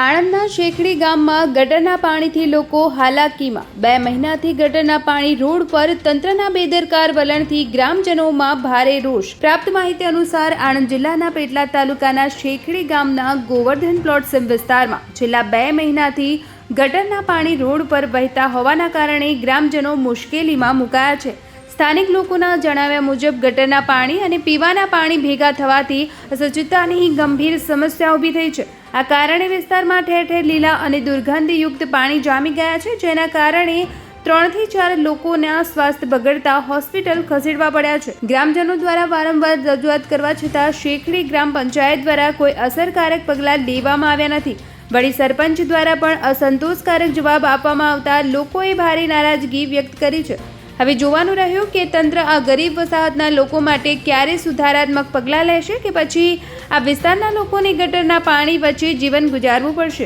આણંદના શેખડી ગામમાં ગટરના પાણીથી લોકો હાલાકીમાં. બે મહિનાથી ગટરના પાણી રોડ પર તંત્રના બેદરકાર વલણથી ગ્રામજનોમાં ભારે રોષ. પ્રાપ્ત માહિતી અનુસાર આણંદ જિલ્લાના પેટલા તાલુકાના શેખડી ગામના ગોવર્ધન પ્લોટ વિસ્તારમાં છેલ્લા બે મહિનાથી ગટરના પાણી રોડ પર વહેતા હોવાના કારણે ગ્રામજનો મુશ્કેલીમાં મુકાયા છે. સ્થાનિક લોકોના જણાવ્યા મુજબ ગટરના પાણી અને પીવાના પાણી ભેગા થવાથી સ્વચ્છતાની ગંભીર સમસ્યા ઊભી થઈ છે. આ કારણે વિસ્તારમાં ઠેર ઠેર લીલા અને દુર્ગંધયુક્ત પાણી જામી ગયા છે, જેના કારણે ત્રણથી ચાર લોકોના સ્વાસ્થ્ય બગડતા હોસ્પિટલ ખસેડવા પડ્યા છે. ગ્રામજનો દ્વારા વારંવાર રજૂઆત કરવા છતાં શેખડી ગ્રામ પંચાયત દ્વારા કોઈ અસરકારક પગલાં લેવામાં આવ્યા નથી. વળી સરપંચ દ્વારા પણ અસંતોષકારક જવાબ આપવામાં આવતા લોકોએ ભારે નારાજગી વ્યક્ત કરી છે. હવે જોવાનું રહ્યું કે તંત્ર આ ગરીબ વસાહતના લોકો માટે ક્યારે સુધારાત્મક પગલાં લેશે કે પછી આ વિસ્તારના લોકોને ગટરના પાણી વચ્ચે જીવન ગુજારવું પડશે?